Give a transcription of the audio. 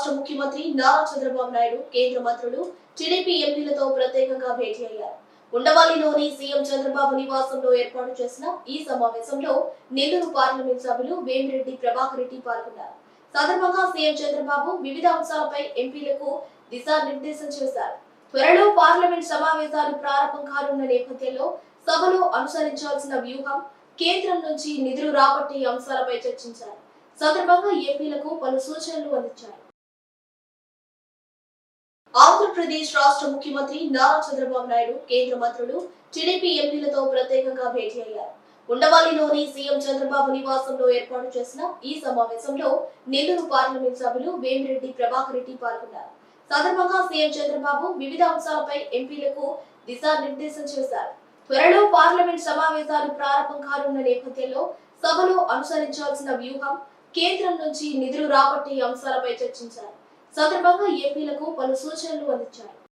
రాష్ట్ర ముఖ్యమంత్రి నారా చంద్రబాబు నాయుడు కేంద్ర మంత్రులు టీడీపీ ఎంపీలతో ప్రత్యేకంగా భేటీ అయ్యారు. ఉండవల్లిలోని సీఎం చంద్రబాబు నివాసంలో ఏర్పాటు చేసిన ఈ సమావేశంలో నెల్లూరు పార్లమెంట్ సభ్యులు వేమిరెడ్డి ప్రభాకర్ రెడ్డి పాల్గొన్నారు. సందర్భంగా సీఎం చంద్రబాబు వివిధ అంశాలపై ఎంపీలకు దిశానిర్దేశం చేశారు. త్వరలో పార్లమెంట్ సమావేశాలు ప్రారంభం కానున్న నేపథ్యంలో సభలో అనుసరించాల్సిన వ్యూహం కేంద్రం నుంచి నిధులు రాబట్టే అంశాలపై చర్చించారు. సందర్భంగా ఎంపీలకు పలు సూచనలు అందించారు. ఆంధ్రప్రదేశ్ రాష్ట్ర ముఖ్యమంత్రి నారా చంద్రబాబు నాయుడు కేంద్ర మంత్రులు టీడీపీ ఎంపీలతో ప్రత్యేకంగా భేటీ అయ్యారు. ఉండవల్లిలోని సీఎం చంద్రబాబు నివాసంలో ఏర్పాటు చేసిన ఈ సమావేశంలో నెల్లూరు పార్లమెంట్ సభ్యులు వేమిరెడ్డి ప్రభాకర్ రెడ్డి పాల్గొన్నారు. సందర్భంగా సీఎం చంద్రబాబు వివిధ అంశాలపై ఎంపీలకు దిశానిర్దేశం చేశారు. త్వరలో పార్లమెంట్ సమావేశాలు ప్రారంభం కానున్న నేపథ్యంలో సభలో అనుసరించాల్సిన వ్యూహం కేంద్రం నుంచి నిధులు రాబట్టే అంశాలపై చర్చించారు. సందర్భంగా ఎంపీలకు పలు సూచనలు అందించారు.